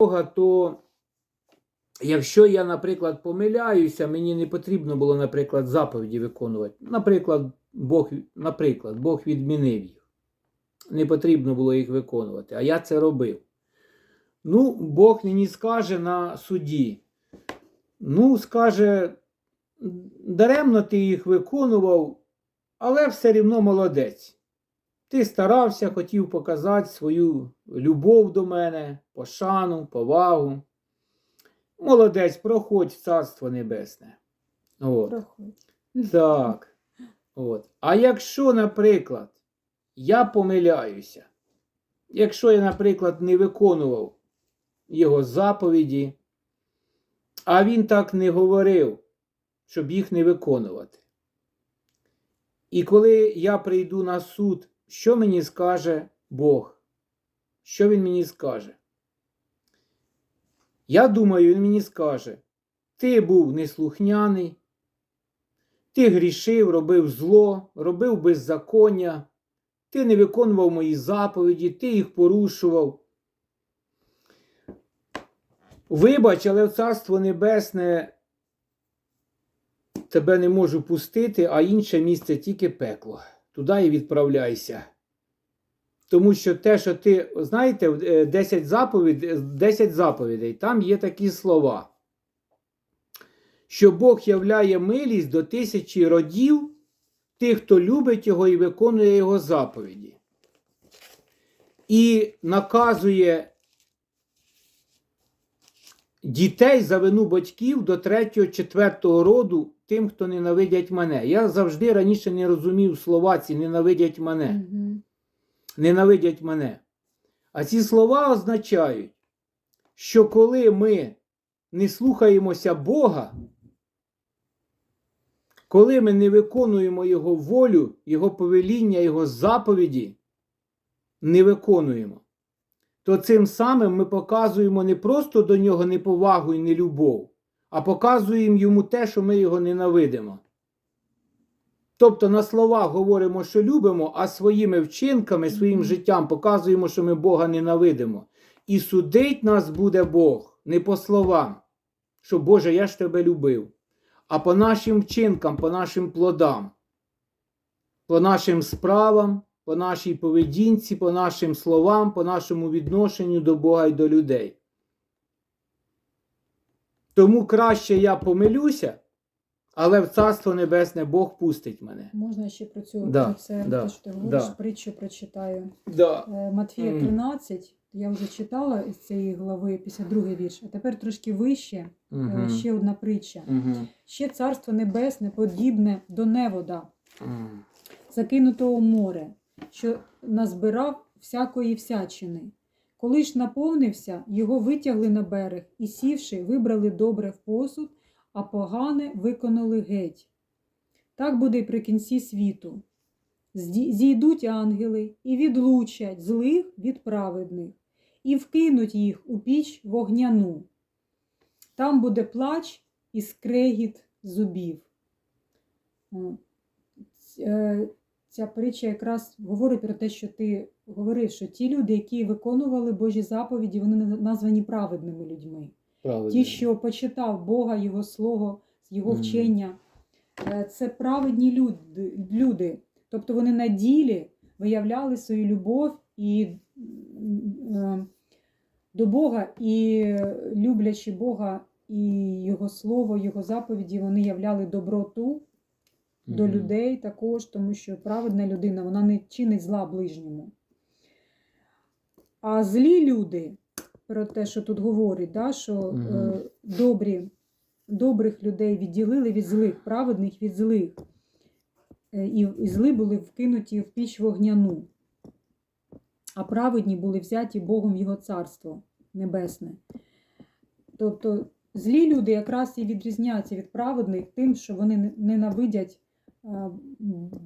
Бога, то якщо я, наприклад, помиляюся, мені не потрібно було, наприклад, заповіді виконувати. Наприклад, Бог, наприклад, Бог відмінив їх. Не потрібно було їх виконувати, а я це робив. Ну, Бог мені скаже на суді. Ну, скаже, даремно ти їх виконував, але все рівно молодець. Ти старався, хотів показати свою любов до мене, пошану, повагу. Молодець, проходь в Царство Небесне. От. Проходь. Так. От. А якщо, наприклад, я помиляюся, якщо я, наприклад, не виконував його заповіді, а він так не говорив, щоб їх не виконувати. І коли я прийду на суд, що мені скаже Бог? Що він мені скаже? Я думаю, він мені скаже: ти був неслухняний, ти грішив, робив зло, робив беззаконня, ти не виконував мої заповіді, ти їх порушував. Вибач, але в Царство Небесне тебе не можу пустити, а інше місце тільки пекло. Туди і відправляйся. Тому що те, що ти, знаєте, е, 10 заповідей, 10 заповідей, там є такі слова, що Бог являє милість до тисячі родів тих, хто любить його і виконує його заповіді. І наказує дітей за вину батьків до третього, четвертого роду тим, хто ненавидять мене. Я завжди раніше не розумів слова ці ненавидять мене. Мгм. Ненавидять мене. А ці слова означають, що коли ми не слухаємося Бога, коли ми не виконуємо Його волю, Його повеління, Його заповіді, не виконуємо, то цим самим ми показуємо не просто до нього неповагу і нелюбов, а показуємо йому те, що ми його ненавидимо. Тобто на словах говоримо, що любимо, а своїми вчинками, своїм життям показуємо, що ми Бога ненавидимо. І судить нас буде Бог не по словам, що Боже, я ж тебе любив, а по нашим вчинкам, по нашим плодам, по нашим справам, по нашій поведінці, по нашим словам, по нашому відношенню до Бога і до людей. Тому краще я помилюся, але в Царство Небесне Бог пустить мене. Можна ще про цю Да, це, да, те, що ти говориш, да. притчу прочитаю. Да. Е, Матфія 13, я вже читала із цієї глави 52 вірш, а тепер трошки вище, Угу. ще одна притча. Угу. Ще царство небесне подібне до невода, закинутого в море, що назбирав всякої всячини. Коли ж наповнився, його витягли на берег і, сівши, вибрали добре в посуд, а погане виконали геть. Так буде й при кінці світу. Зійдуть ангели і відлучать злих від праведних, і вкинуть їх у піч вогняну. Там буде плач і скрегіт зубів. Ця притча якраз говорить про те, що ти говорив, що ті люди, які виконували Божі заповіді, вони названі праведними людьми. Правильно. Ті, що почитав Бога, Його слово, Його Мгм. вчення, е, це праведні люди, люди. Тобто вони на ділі виявляли свою любов і е, до Бога, і люблячи Бога і Його слово, Його заповіді, вони являли доброту до людей також, тому що праведна людина вона не чинить зла ближньому. А злі люди, про те, що тут говорить, да, що е, добрі, добрих людей відділили від злих, праведних від злих. Е, і, і зли були вкинуті в піч вогняну, а праведні були взяті Богом Його царство небесне. Тобто злі люди якраз і відрізняються від праведних тим, що вони не- ненавидять е,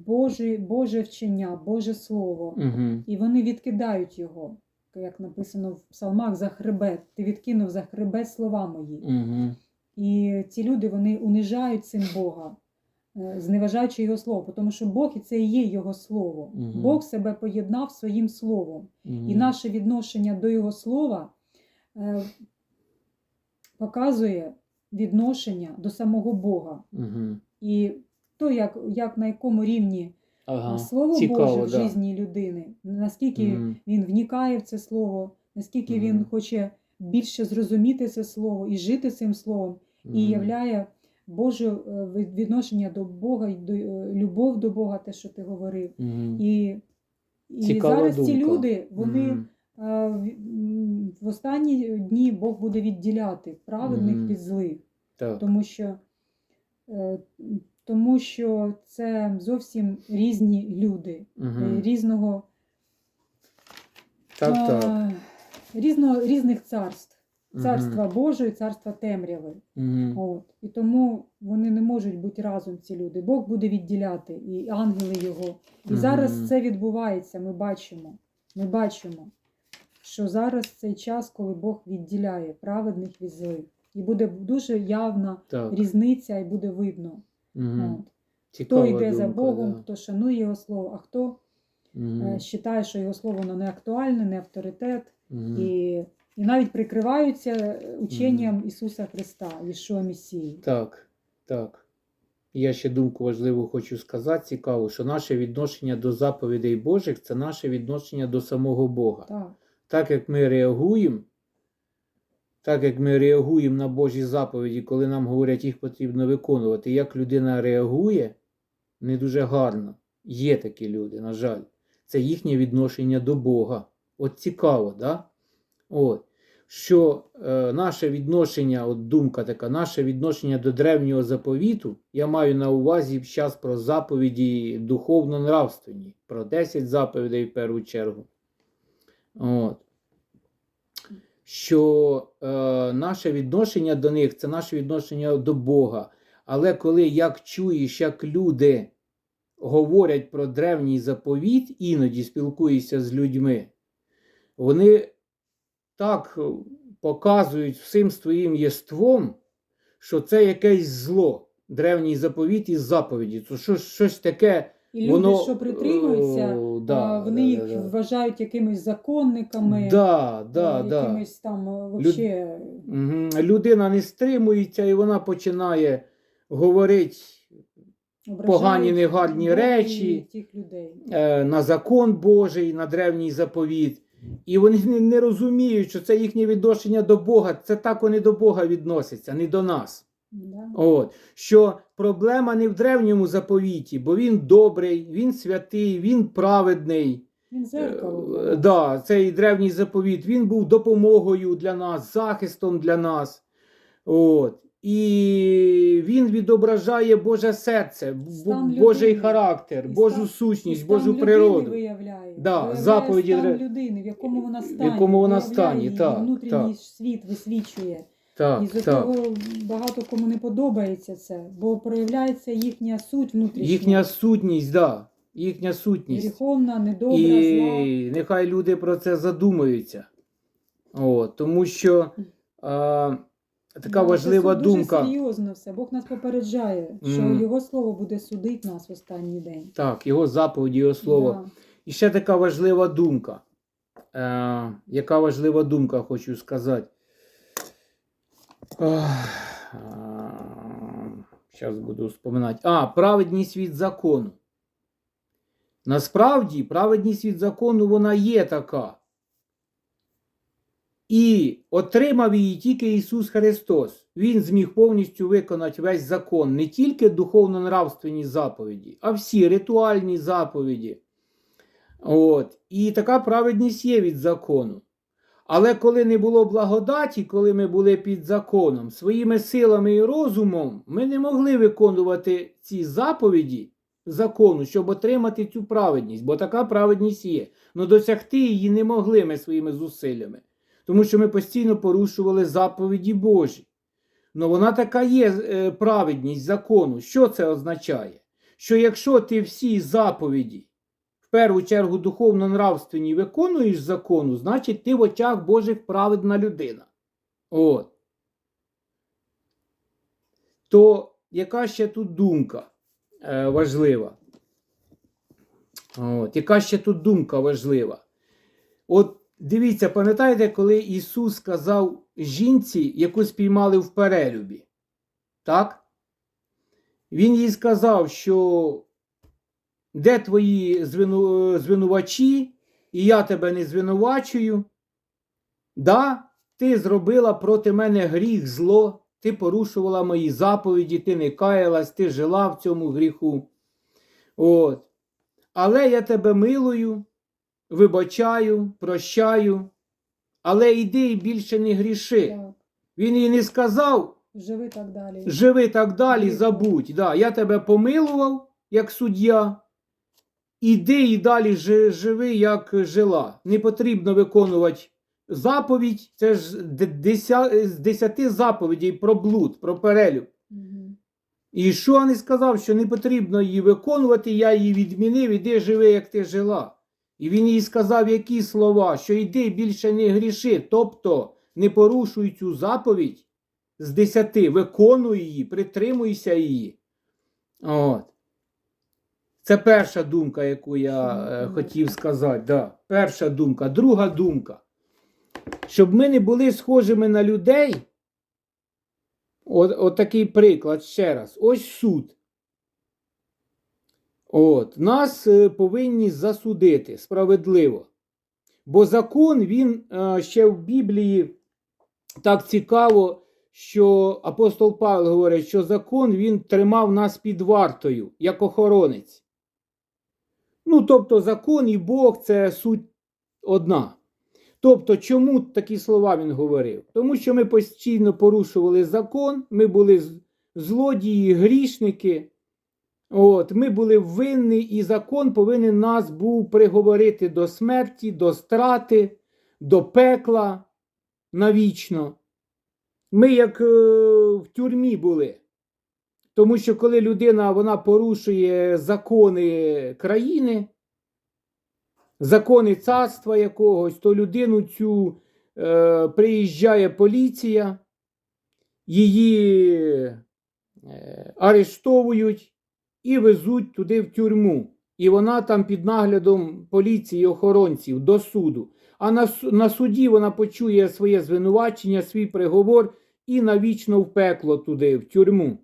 Боже, Боже вчення, Боже Слово. Мгм. І вони відкидають його, як написано в псалмах, за хребет. Ти відкинув за хребет слова мої. Мгм. І ці люди вони унижають цим Бога, е, зневажаючи його слово, тому що Бог і це і є його слово. Мгм. Бог себе поєднав своїм словом. І наше відношення до його слова е, показує відношення до самого Бога. Угу. І то, як, як на якому рівні Ага. Слово Цікаво, Боже в да. житті людини, наскільки Мгм. він вникає в це слово, наскільки він хоче більше зрозуміти це слово і жити цим словом, і являє Боже е, відношення до Бога, до, е, любов до Бога, те, що ти говорив. Мгм. І, і зараз ці люди, вони е, в- останні дні Бог буде відділяти праведних Мгм. від злих, Так. тому що, е, тому що це зовсім різні люди, Мгм. різного, Так, е, так. різного, різних царств. Царства Божого і царства темряви. Мгм. От. І тому вони не можуть бути разом, ці люди. Бог буде відділяти, і ангели його. І Мгм. зараз це відбувається, ми бачимо. Ми бачимо, що зараз цей час, коли Бог відділяє праведних від злих. І буде дуже явна Так. різниця, і буде видно. От. Хто йде за Богом, да. хто шанує його слово, а хто Мгм. е, вважає, що його слово воно не актуальне, не авторитет. Мгм. І, і навіть прикриваються е, ученням Ісуса Христа, Ішуа Месії. Так, так. Я ще думку важливу хочу сказати, цікаву, що наше відношення до заповідей Божих це наше відношення до самого Бога. Так. Так як ми реагуємо, так як ми реагуємо на Божі заповіді, коли нам говорять, їх потрібно виконувати, як людина реагує, не дуже гарно. Є такі люди, на жаль. Це їхнє відношення до Бога. От цікаво, да? От. Що е, наше відношення, от думка така, наше відношення до древнього заповіту, я маю на увазі зараз про заповіді духовно-нравственні, про 10 заповідей в першу чергу. От. Що е, наше відношення до них це наше відношення до Бога. Але коли як чуєш, як люди говорять про древній заповіт, іноді спілкуюся з людьми, вони так е, показують всім своїм єством, що це якесь зло, древній заповіт із заповіді. Що, щось таке. І люди, Воно, що притримуються, о, да, вони да, їх да, да. вважають якимись законниками, Да, да, е, да. якимись там е, вообще. Людина не стримується і вона починає говорити ображають погані, негарні речі. тих людей. е, на закон Божий, на древній заповіт. І вони не розуміють, що це їхнє відношення до Бога. Це так вони до Бога відносяться, не до нас. Да. От. Що проблема не в древньому заповіті, бо він добрий, він святий, він праведний. Він зеркало. Е. Да, цей древній заповіт він був допомогою для нас, захистом для нас. От. І він відображає Боже серце, Стан Божий людини. характер, І Божу стан- сутність, І Божу стан природу. людини виявляє. Да, виявляє заповіді стан людини, в якому вона в якому вона стані, так, внутрішній так. світ висвічує. Так, І з так. того багато кому не подобається це, бо проявляється їхня суть внутрішня. Їхня сутність, да. Їхня сутність. гріховна, недобра, зла. І нехай люди про це задумаються. От, тому що а, така Да, важлива це думка. Дуже серйозно все. Бог нас попереджає, що Мгм. його слово буде судити нас в останній день. Так, його заповіді, його слово. Да. І ще така важлива думка. Е, яка важлива думка, хочу сказати. Зараз буду вспоминати. А, праведність від закону. Насправді, праведність від закону вона є така. І отримав її тільки Ісус Христос. Він зміг повністю виконати весь закон, не тільки духовно-нравственні заповіді, а всі ритуальні заповіді. От. І така праведність є від закону. Але коли не було благодаті, коли ми були під законом, своїми силами і розумом, ми не могли виконувати ці заповіді закону, щоб отримати цю праведність, бо така праведність є. Но досягти її не могли ми своїми зусиллями, тому що ми постійно порушували заповіді Божі. Ну вона така є е, праведність закону. Що це означає? Що якщо ти всі заповіді, першу чергу духовно-нравственні, виконуєш закону, значить ти в очах Божих праведна людина. От. То яка ще тут думка е, важлива? От, яка ще тут думка важлива? От Дивіться, пам'ятаєте, коли Ісус сказав жінці, яку спіймали в перелюбі? Так? Він їй сказав, що де твої звину... звинувачі, і я тебе не звинувачую. Да, ти зробила проти мене гріх, зло, ти порушувала мої заповіді, ти не каялась, ти жила в цьому гріху. От. Але я тебе милую, вибачаю, прощаю, але йди і більше не гріши. Так. Він їй не сказав, Живи так далі. живи так далі, забудь. Да, я тебе помилував, як суддя. Іди і далі живи, як жила. Не потрібно виконувати заповідь. Це ж з десяти заповідей про блуд, про перелюб. І що не сказав, що не потрібно її виконувати, я її відмінив, іди живи, як ти жила. І він їй сказав які слова, що йди більше не гріши, тобто не порушуй цю заповідь з десяти, виконуй її, притримуйся її. От. Це перша думка, яку я е, хотів сказати. Да. Перша думка. Друга думка. Щоб ми не були схожими на людей. От, от такий приклад ще раз. Ось суд. От, нас е, повинні засудити справедливо. Бо закон, він е, ще в Біблії так цікаво, що апостол Павло говорить, що закон він тримав нас під вартою, як охоронець. Ну, тобто, закон і Бог це суть одна. Тобто, чому такі слова він говорив? Тому що ми постійно порушували закон, ми були злодії, грішники. От, ми були винні, і закон повинен нас був приговорити до смерті, до страти, до пекла навічно. Ми як е, в тюрмі були. Тому що коли людина вона порушує закони країни, закони царства якогось, то людину цю е, приїжджає поліція, її е, арештовують і везуть туди в тюрму. І вона там під наглядом поліції охоронців до суду. А на, на суді вона почує своє звинувачення, свій приговор і навічно в пекло туди, в тюрму.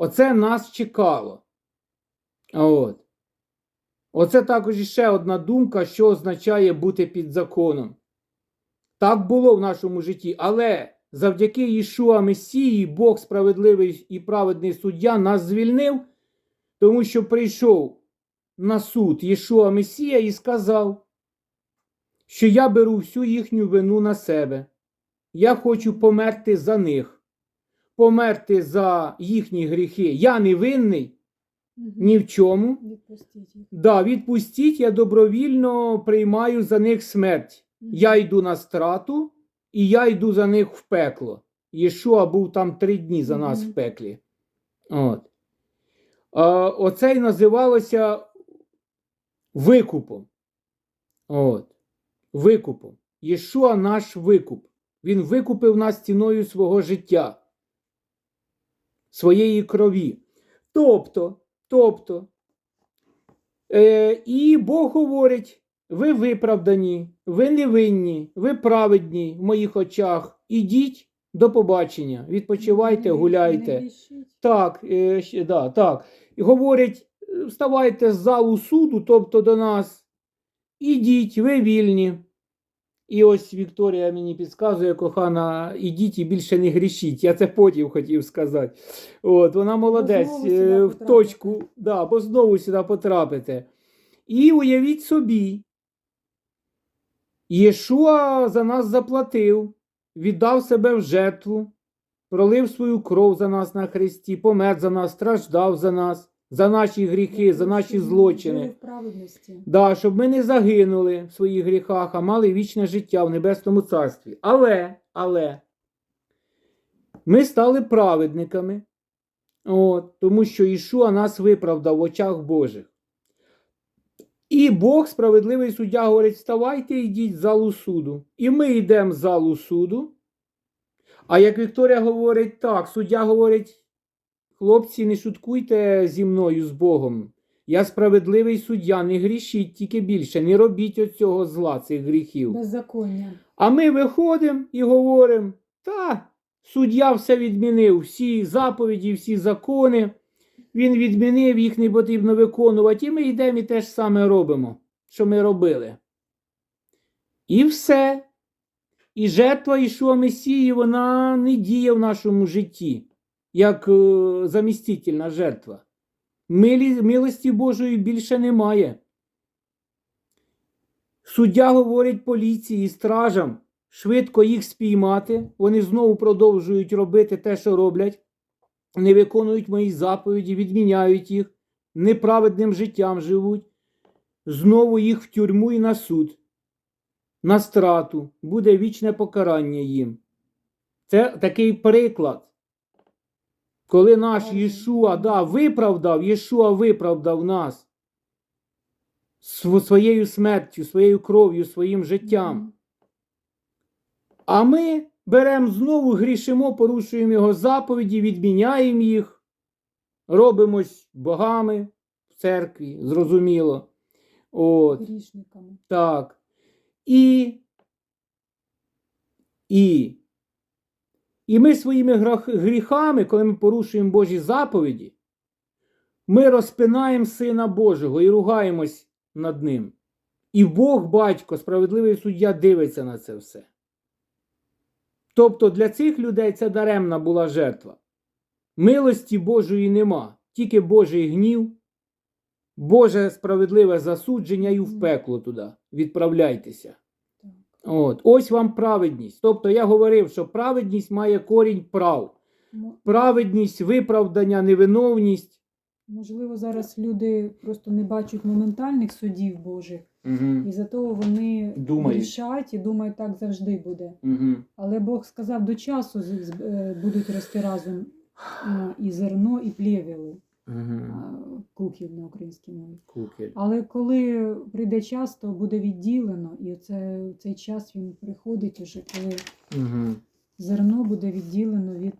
Оце нас чекало. От. Оце також іще одна думка, що означає бути під законом. Так було в нашому житті, але завдяки Ішуа Месії Бог справедливий і праведний суддя нас звільнив, тому що прийшов на суд Єшуа Месія і сказав, що я беру всю їхню вину на себе. Я хочу померти за них, померти за їхні гріхи. Я не винний Мгм. ні в чому. Відпустіть. Да, відпустіть, я добровільно приймаю за них смерть. Мгм. Я йду на страту, і я йду за них в пекло. Єшуа був там три дні за нас Мгм. в пеклі. От. А, оце й називалося викупом. От. Викупом. Єшуа наш викуп. Він викупив нас ціною свого життя, своєї крові. Тобто, тобто, Е, і Бог говорить: ви виправдані, ви невинні, ви праведні в моїх очах. Ідіть до побачення, відпочивайте, гуляйте. Так, е, ще, да, так. І говорять: е, вставайте з залу суду, тобто до нас. Ідіть, ви вільні. І ось Вікторія мені підказує, кохана, ідіть і більше не грішіть. Я це потім хотів сказати. От, вона молодець е, в точку, да, бо знову сюди потрапите. І уявіть собі, Єшуа за нас заплатив, віддав себе в жертву, пролив свою кров за нас на хресті, помер за нас, страждав за нас, за наші гріхи, за наші злочини. в. Да, щоб ми не загинули в своїх гріхах, а мали вічне життя в Небесному Царстві. Але, але ми стали праведниками, от, тому що Ішуа нас виправдав в очах Божих. І Бог, справедливий суддя, говорить: вставайте і йдіть з залу суду. І ми йдемо з залу суду. А як Вікторія говорить, так, суддя говорить: хлопці, не шуткуйте зі мною, з Богом. Я справедливий суддя, не грішіть тільки більше, не робіть оцього зла, цих гріхів. Беззаконня. А ми виходимо і говоримо: та, суддя все відмінив, всі заповіді, всі закони. Він відмінив, їх не потрібно виконувати. І ми йдемо і те ж саме робимо, що ми робили. І все. І жертва Ішуа Месії, вона не діє в нашому житті, як е, замістительна жертва. Милі, милості Божої більше немає. Суддя говорить поліції, стражам, швидко їх спіймати. Вони знову продовжують робити те, що роблять, не виконують мої заповіді, відміняють їх, неправедним життям живуть. Знову їх в тюрму і на суд, на страту, буде вічне покарання їм. Це такий приклад. Коли наш Єшуа да, виправдав, Єшуа виправдав нас своєю смертю, своєю кров'ю, своїм життям. А ми беремо знову, грішимо, порушуємо його заповіді, відміняємо їх, робимось богами в церкві, зрозуміло. От, Грішниками. так. І, і, і ми своїми гріхами, коли ми порушуємо Божі заповіді, ми розпинаємо Сина Божого і ругаємось над ним. І Бог, батько, справедливий суддя, дивиться на це все. Тобто для цих людей це даремна була жертва. Милості Божої нема, тільки Божий гнів, Боже справедливе засудження і в пекло туди. Відправляйтеся. От. Ось вам праведність. Тобто я говорив, що праведність має корінь прав. Праведність, виправдання, невиновність. Можливо, зараз люди просто не бачать моментальних судів Божих, Угу. і за того вони Думають. рішать і думають, так завжди буде. Угу. Але Бог сказав, до часу е, будуть рости разом і зерно, і плєвіли, Угу. куків на українській мові. Кукель. Але коли прийде час, то буде відділено, і це, цей час він приходить уже, коли Угу. зерно буде відділено від,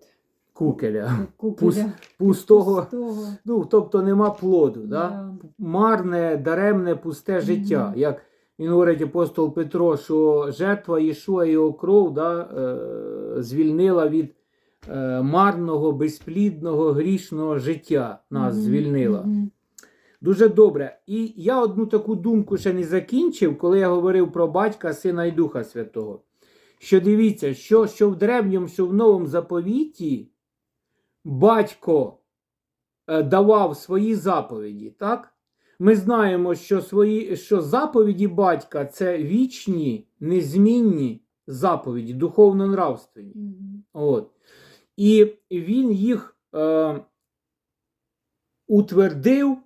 Кукеля. від куколя. Пустого. пустого. Ну, тобто нема плоду. Да? Да. Марне, даремне, пусте життя. Як він говорить апостол Петро, що жертва Ішуа його кров да, е, звільнила від марного, безплідного, грішного життя. Нас Мгм, звільнила. мгм. Дуже добре. І я одну таку думку ще не закінчив, коли я говорив про батька, сина і Духа Святого. Що дивіться, що, що в древньому, що в новому заповіті батько е, давав свої заповіді, так? Ми знаємо, що, свої, що заповіді батька це вічні, незмінні заповіді, духовно-нравственні. Мгм. От. І він їх е, утвердив,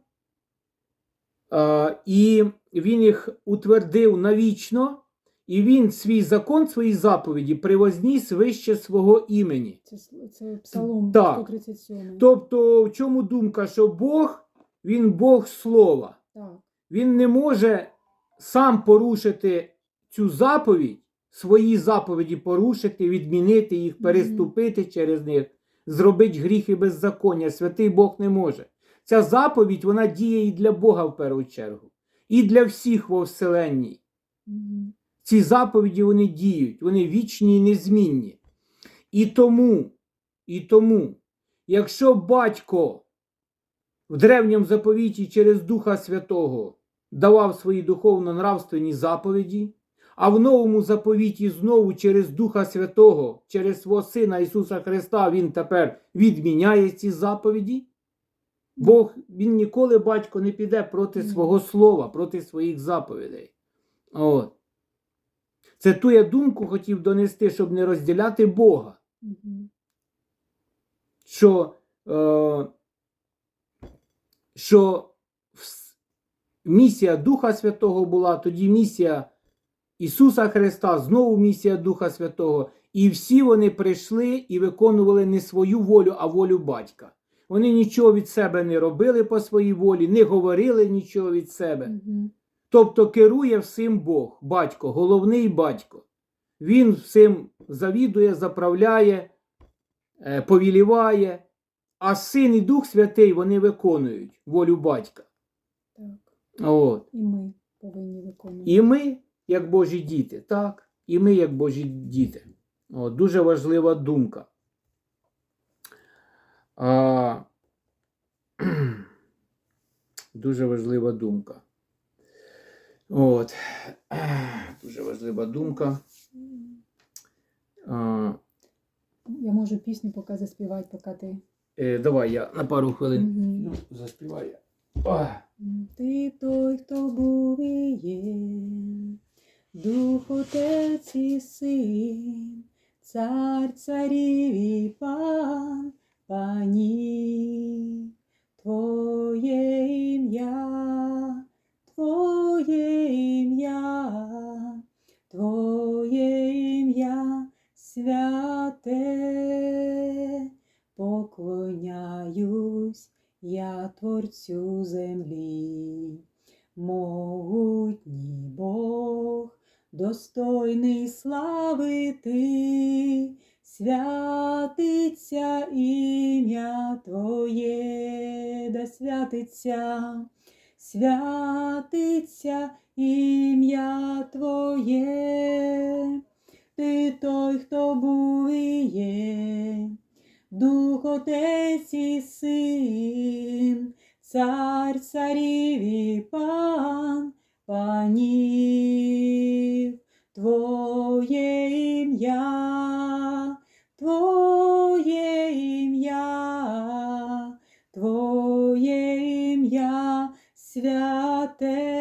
е, і він їх утвердив навічно, і він свій закон, свої заповіді привозніс вище свого імені. Це, це псалом Так. 137. Тобто, в чому думка, що Бог, він Бог слова. Так. Він не може сам порушити цю заповідь, свої заповіді порушити, відмінити їх, переступити через них, зробити гріхи беззаконня. Святий Бог не може. Ця заповідь вона діє і для Бога в першу чергу, і для всіх во Вселенній. Ці заповіді вони діють, вони вічні і незмінні. І тому, і тому, якщо батько в древньому заповіті через Духа Святого давав свої духовно-нравственні заповіді, а в новому заповіті знову через Духа Святого, через свого Сина Ісуса Христа, Він тепер відміняє ці заповіді. Бог, він ніколи батько не піде проти свого слова, проти своїх заповідей. От. Це ту я думку хотів донести, щоб не розділяти Бога. Що, е, що місія Духа Святого була, тоді місія Ісуса Христа, знову місія Духа Святого. І всі вони прийшли і виконували не свою волю, а волю батька. Вони нічого від себе не робили по своїй волі, не говорили нічого від себе. Мгм. Тобто керує всім Бог, батько, головний батько. Він всім завідує, заправляє, е, повіліває, а син і Дух Святий вони виконують волю батька. От. І ми повинні виконувати. І ми, як Божі діти, так, і ми, як Божі діти. От, дуже важлива думка. А, дуже важлива думка. От. Дуже важлива думка. А, Я можу пісню поки заспівати, поки ти. е, давай я на пару хвилин ну, заспіваю. Ох. Ти той, хто був і є, Дух Отець і Син, Цар царів і пан, пані, Твоє ім'я, Твоє ім'я, Твоє ім'я святе, поклоняюсь я творцю достойний слави ти, святиться ім'я Твоє, да святиться, святиться ім'я Твоє, ти той, хто був і є. Дух Отець і Син, Цар царів і пан, панів, Твоє ім'я, Твоє ім'я, Твоє ім'я святе.